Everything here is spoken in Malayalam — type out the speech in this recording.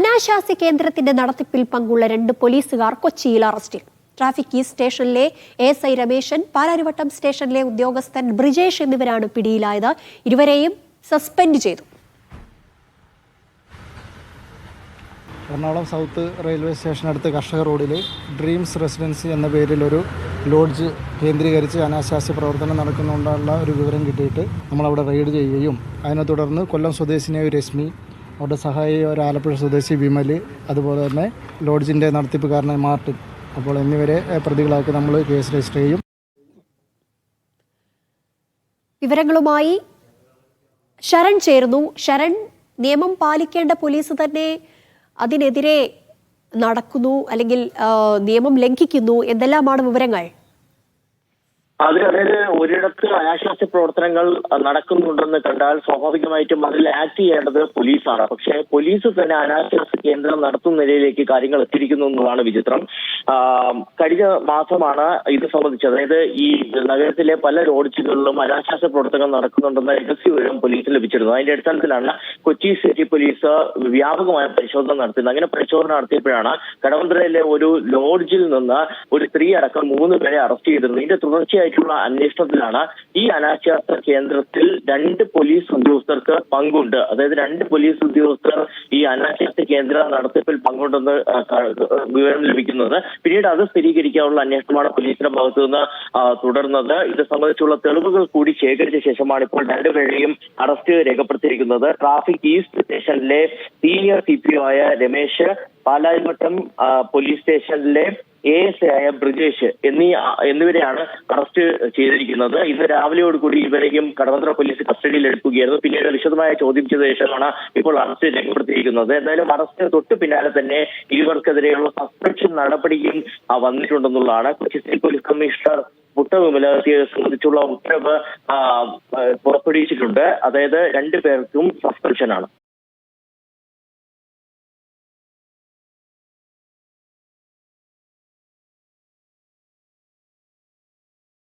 അനാശാസ്യ കേന്ദ്രത്തിന്റെ നടത്തിപ്പിൽ പങ്കുള്ള രണ്ട് പോലീസുകാർ കൊച്ചിയിൽ അറസ്റ്റിൽ ട്രാഫിക് ഈ സ്റ്റേഷനിലെ എസ് ഐ രമേശൻ പാലാരിവട്ടം സ്റ്റേഷനിലെ ഉദ്യോഗസ്ഥൻ ബ്രിജേഷ് എന്നിവരാണ് പിടിയിലായത്. ഇരുവരെയും സസ്പെൻഡ് ചെയ്തു. എറണാകുളം സൗത്ത് റെയിൽവേ സ്റ്റേഷനടുത്ത് കർഷക റോഡിൽ ഡ്രീംസ് റെസിഡൻസി എന്ന പേരിൽ ഒരു ലോഡ്ജ് കേന്ദ്രീകരിച്ച് അനാശാസ്യ പ്രവർത്തനം നടക്കുന്നുണ്ടുള്ള ഒരു വിവരം കിട്ടിയിട്ട് നമ്മളവിടെ റെയ്ഡ് ചെയ്യുകയും അതിനെ തുടർന്ന് കൊല്ലം സ്വദേശിനിയായ രശ്മി അവിടെ സഹായി ഒരു ആലപ്പുഴ സ്വദേശി വിമൽ അതുപോലെ തന്നെ ലോഡ്ജിന്റെ നടത്തിപ്പുകാരനായ മാർട്ടിൻ. അപ്പോൾ എന്നിവരെ പ്രതികളാക്കി നമ്മൾ കേസ് രജിസ്റ്റർ ചെയ്യും. വിവരങ്ങളുമായി ശരൺ ചേർന്നു ശരൺ നിയമം പാലിക്കേണ്ട പോലീസ് തന്നെ അതിനെതിരെ നടക്കുന്നു അല്ലെങ്കിൽ നിയമം ലംഘിക്കുന്നു. എന്തെല്ലാമാണ് വിവരങ്ങൾ? അത് അതായത് ഒരിടത്ത് അനാശാസ്യ പ്രവർത്തനങ്ങൾ നടക്കുന്നുണ്ടെന്ന് കണ്ടാൽ സ്വാഭാവികമായിട്ടും അതിൽ ആക്ട് ചെയ്യേണ്ടത് പോലീസാണ്. പക്ഷേ പോലീസ് തന്നെ അനാശാസ്യ കേന്ദ്രം നടത്തുന്ന നിലയിലേക്ക് കാര്യങ്ങൾ എത്തിയിരിക്കുന്നു എന്നതാണ് വിചിത്രം. കഴിഞ്ഞ മാസമാണ് ഇത് സംബന്ധിച്ച് അതായത് ഈ നഗരത്തിലെ പല ലോഡ്ജുകളിലും അനാശാസ പ്രവർത്തനങ്ങൾ നടക്കുന്നുണ്ടെന്ന രഹസ്യ വിവരം പോലീസിന് ലഭിച്ചിരുന്നു. അതിന്റെ അടിസ്ഥാനത്തിലാണ് കൊച്ചി സിറ്റി പോലീസ് വ്യാപകമായ പരിശോധന നടത്തുന്നത് അങ്ങനെ പരിശോധന നടത്തിയപ്പോഴാണ് കടവന്ത്രയിലെ ഒരു ലോഡ്ജിൽ നിന്ന് ഒരു സ്ത്രീ അടക്കം മൂന്ന് പേരെ അറസ്റ്റ് ചെയ്തിരുന്നു ഇതിന്റെ തുടർച്ചയായിട്ടുള്ള അന്വേഷണത്തിലാണ് ഈ അനാശാസ കേന്ദ്രത്തിൽ രണ്ട് പോലീസ് ഉദ്യോഗസ്ഥർക്ക് പങ്കുണ്ട്. അതായത് രണ്ട് പോലീസ് ഉദ്യോഗസ്ഥർ ഈ അനാശാസ കേന്ദ്ര നടത്തിപ്പിൽ പങ്കുണ്ടെന്ന് വിവരം ലഭിക്കുന്നത് പിന്നീട് അത് സ്ഥിരീകരിക്കാനുള്ള അന്വേഷണമാണ് പോലീസിന്റെ ഭാഗത്തു നിന്ന് തുടർന്നത്. ഇത് സംബന്ധിച്ചുള്ള തെളിവുകൾ കൂടി ശേഖരിച്ച ശേഷമാണ് ഇപ്പോൾ രണ്ടുപേരെയും അറസ്റ്റ് രേഖപ്പെടുത്തിയിരിക്കുന്നത്. ട്രാഫിക് ഈസ്റ്റ് സ്റ്റേഷനിലെ സീനിയർ സി പി ആയ രമേശ് പാലാരിവട്ടം പോലീസ് സ്റ്റേഷനിലെ എ എസ് ആയ ബ്രിജേഷ് എന്നീ എന്നിവരെയാണ് അറസ്റ്റ് ചെയ്തിരിക്കുന്നത്. ഇന്ന് രാവിലെയോടുകൂടി ഇവരെയും കടവന്ത്ര പോലീസ് കസ്റ്റഡിയിൽ എടുക്കുകയായിരുന്നു. പിന്നീട് വിശദമായ ചോദ്യം ചെയ്ത ശേഷമാണ് ഇപ്പോൾ അറസ്റ്റ് രേഖപ്പെടുത്തിയിരിക്കുന്നത്. എന്തായാലും അറസ്റ്റിന് തൊട്ട് പിന്നാലെ തന്നെ ഇരുവർക്കെതിരെയുള്ള സസ്പെൻഷൻ നടപടിയും വന്നിട്ടുണ്ടെന്നുള്ളതാണ്. കൊച്ചി സിറ്റി പോലീസ് കമ്മീഷണർ മുട്ടവിമലത്തെ സംബന്ധിച്ചുള്ള ഉത്തരവ് പുറപ്പെടുവിച്ചിട്ടുണ്ട്. അതായത് രണ്ടു പേർക്കും സസ്പെൻഷനാണ്.